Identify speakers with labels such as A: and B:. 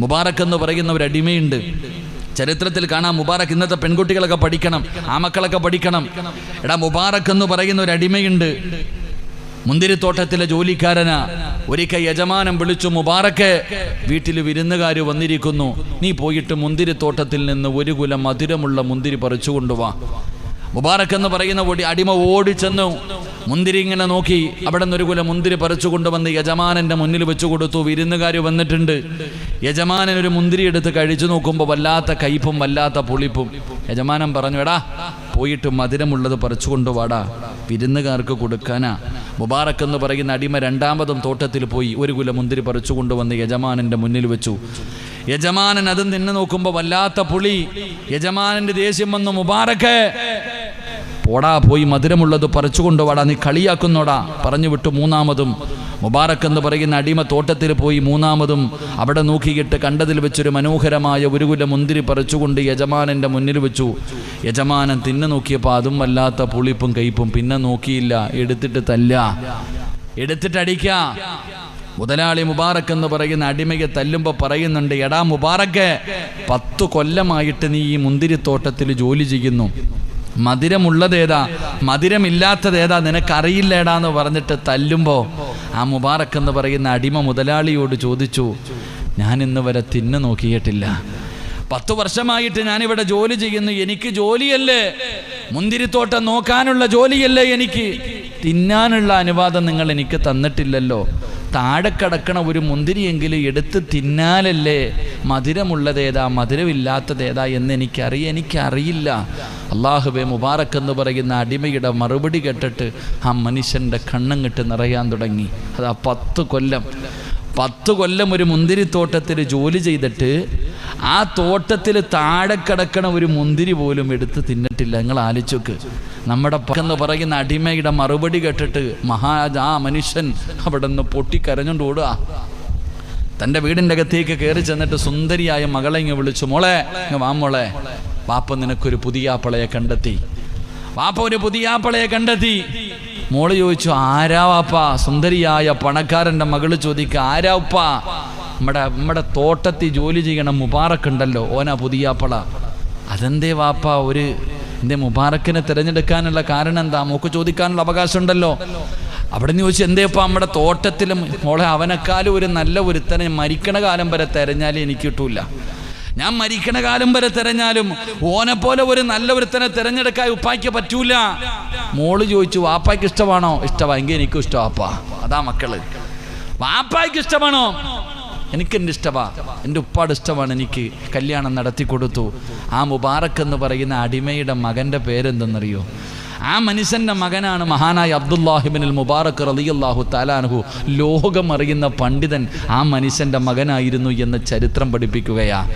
A: മുബാറക്ക് എന്ന് പറയുന്ന ഒരു അടിമയുണ്ട്. ചരിത്രത്തിൽ കാണാം മുബാറക്ക് ഇന്നത്തെ പെൺകുട്ടികളൊക്കെ പഠിക്കണം ആ മക്കളൊക്കെ പഠിക്കണം. എടാ മുബാറക്ക് എന്ന് പറയുന്ന ഒരു അടിമയുണ്ട്. മുന്തിരിത്തോട്ടത്തിലെ ജോലിക്കാരനാ ഒരിക്കൽ യജമാനം വിളിച്ചു മുബാറക്ക് വീട്ടിൽ വിരുന്നുകാർ വന്നിരിക്കുന്നു. നീ പോയിട്ട് മുന്തിരിത്തോട്ടത്തിൽ നിന്ന് ഒരു കുലം മധുരമുള്ള മുന്തിരി പറിച്ചു കൊണ്ടുവാ മുബാറക്ക് എന്ന് പറയുന്ന ഓടി അടിമ ഓടിച്ചെന്നു. മുന്തിരി ഇങ്ങനെ നോക്കി അവിടെ നിന്ന് ഒരു കുല മുന്തിരി പറിച്ചു കൊണ്ടുവന്ന് യജമാനന്റെ മുന്നിൽ വെച്ചു കൊടുത്തു. വിരുന്നുകാർ വന്നിട്ടുണ്ട്. യജമാനൻ ഒരു മുന്തിരി എടുത്ത് കഴിച്ചു നോക്കുമ്പോൾ വല്ലാത്ത കയ്പും വല്ലാത്ത പുളിപ്പും. യജമാനൻ പറഞ്ഞു എടാ പോയിട്ട് മധുരമുള്ളത് പറിച്ചു കൊണ്ടുവാടാ. വിരുന്നുകാർക്ക് കൊടുക്കാനാ. മുബാറക്ക് എന്ന് പറയുന്ന അടിമ രണ്ടാമതും തോട്ടത്തിൽ പോയി ഒരു കുല മുന്തിരി പറിച്ചു കൊണ്ടുവന്ന് യജമാനന്റെ മുന്നിൽ വെച്ചു. യജമാനൻ അത് നിന്ന് നോക്കുമ്പോൾ വല്ലാത്ത പുളി. യജമാനന്റെ ദേഷ്യം വന്നു മുബാറക്ക് പോടാ പോയി മധുരമുള്ളത് പറിച്ചു കൊണ്ടുവാടാ നീ കളിയാക്കുന്നോടാ. പറഞ്ഞു വിട്ടു മൂന്നാമതും. മുബാറക്ക് എന്ന് പറയുന്ന അടിമ തോട്ടത്തിൽ പോയി മൂന്നാമതും. അവിടെ നോക്കിയിട്ട് കണ്ടതിൽ വെച്ചൊരു മനോഹരമായ ഒരു കുല മുന്തിരി പറിച്ചുകൊണ്ട് യജമാനന്റെ മുന്നിൽ വെച്ചു. യജമാനൻ തിന്നു നോക്കിയപ്പോൾ അതും വല്ലാത്ത പുളിപ്പും കയ്പും. പിന്നെ നോക്കിയില്ല. എടുത്തിട്ട് തല്ല. എടുത്തിട്ട് അടിക്ക. മുതലാളി മുബാറക്ക് എന്ന് പറയുന്ന അടിമയെ തല്ലുമ്പോൾ പറയുന്നുണ്ട് എടാ മുബാറക്ക് പത്തു കൊല്ലമായിട്ട് നീ ഈ മുന്തിരിത്തോട്ടത്തിൽ ജോലി ചെയ്യുന്നു. മധുരമുള്ളതേതാ? മധുരമില്ലാത്തതേതാ? നിനക്കറിയില്ലേടാ എന്ന് പറഞ്ഞിട്ട് തല്ലുമ്പോൾ ആ മുബാറക്ക് എന്ന് പറയുന്ന അടിമ മുതലാളിയോട് ചോദിച്ചു ഞാൻ ഇന്ന് വരെ തിന്നു നോക്കിയിട്ടില്ല. പത്തു വർഷമായിട്ട് ഞാനിവിടെ ജോലി ചെയ്യുന്നു. എനിക്ക് ജോലിയല്ലേ? മുന്തിരിത്തോട്ടം നോക്കാനുള്ള ജോലിയല്ലേ എനിക്ക്? തിന്നാനുള്ള അനുവാദം നിങ്ങൾ എനിക്ക് തന്നിട്ടില്ലല്ലോ. താഴെ കിടക്കണ ഒരു മുന്തിരിയെങ്കിലും എടുത്ത് തിന്നാലല്ലേ മധുരമുള്ളതേതാ മധുരമില്ലാത്തതേതാ എന്ന് എനിക്കറിയ എനിക്കറിയില്ല. അള്ളാഹുബെ മുബാറക്ക് എന്ന് പറയുന്ന അടിമയുടെ മറുപടി കേട്ടിട്ട് ആ മനുഷ്യന്റെ കണ്ണങ്ങിട്ട് നിറയാൻ തുടങ്ങി. അതാ പത്ത് കൊല്ലം. പത്ത് കൊല്ലം ഒരു മുന്തിരിത്തോട്ടത്തിൽ ജോലി ചെയ്തിട്ട് ആ തോട്ടത്തിൽ താഴെ കിടക്കണ ഒരു മുന്തിരി പോലും എടുത്ത് തിന്നിട്ടില്ല. നിങ്ങൾ ആലോചിച്ചോക്ക് നമ്മുടെ എന്ന് പറയുന്ന അടിമയുടെ മറുപടി കേട്ടിട്ട് മഹാരാജ ആ മനുഷ്യൻ അവിടെ നിന്ന് പൊട്ടിക്കരഞ്ഞുകൊണ്ട് ഓടുക. തന്റെ വീടിന്റെ അകത്തേക്ക് കയറി ചെന്നിട്ട് സുന്ദരിയായ മകളെ ഇങ്ങ് വിളിച്ചു മോളെ വാ മോളെ. വാപ്പ നിനക്കൊരു പുതിയ ആപ്പിളയെ കണ്ടെത്തി. വാപ്പ ഒരു പുതിയ ആപ്പിളയെ കണ്ടെത്തി. മോൾ ചോദിച്ചു ആരാ വാപ്പ? സുന്ദരിയായ പണക്കാരന്റെ മകൾ ചോദിക്കുക ആരാ ഉപ്പ? നമ്മുടെ നമ്മുടെ തോട്ടത്തിൽ ജോലി ചെയ്യണം മുബാറക്ക് ഉണ്ടല്ലോ ഓനാ പുതിയാപ്പള. അതെന്തേ വാപ്പ ഒരു എന്തേ മുബാറക്കിനെ തിരഞ്ഞെടുക്കാനുള്ള കാരണം എന്താ? മൂക്ക് ചോദിക്കാനുള്ള അവകാശം ഉണ്ടല്ലോ. അവിടെ നിന്ന് ചോദിച്ചു എന്തേപ്പാ നമ്മുടെ തോട്ടത്തിലും മോളെ അവനെക്കാളും ഒരു നല്ല ഒരുത്തനെ മരിക്കണ കാലം വരെ തിരഞ്ഞാലേ എനിക്ക് കിട്ടൂല. ഞാൻ മരിക്കണ കാലം വരെ തിരഞ്ഞാലും ഓനെ പോലെ ഒരു നല്ല ഒരുത്തനെ തിരഞ്ഞെടുക്കാൻ ഉപ്പായ്ക്ക് പറ്റൂല. മോൾ ചോദിച്ചു വാപ്പായ്ക്ക് ഇഷ്ടമാണോ? ഇഷ്ടമാ എങ്കിൽ എനിക്കും ഇഷ്ടം വാപ്പാ. അതാ മക്കൾ. വാപ്പായ്ക്ക് ഇഷ്ടമാണോ? എനിക്ക് എന്റെ ഇഷ്ടമാണ് എന്റെ ഉപ്പാട് ഇഷ്ടമാണ് എനിക്ക് കല്യാണം നടത്തി കൊടുത്തു. ആ മുബാറക്ക് എന്ന് പറയുന്ന അടിമയുടെ മകന്റെ പേരെന്തെന്നറിയോ? ആ മനുഷ്യന്റെ മകനാണ് മഹാനായ അബ്ദുല്ലാഹിബിനിൽ മുബാറക്ക് റലിയല്ലാഹു ലോകം അറിയുന്ന പണ്ഡിതൻ ആ മനുഷ്യന്റെ മകനായിരുന്നു എന്ന് ചരിത്രം പഠിപ്പിക്കുകയാ.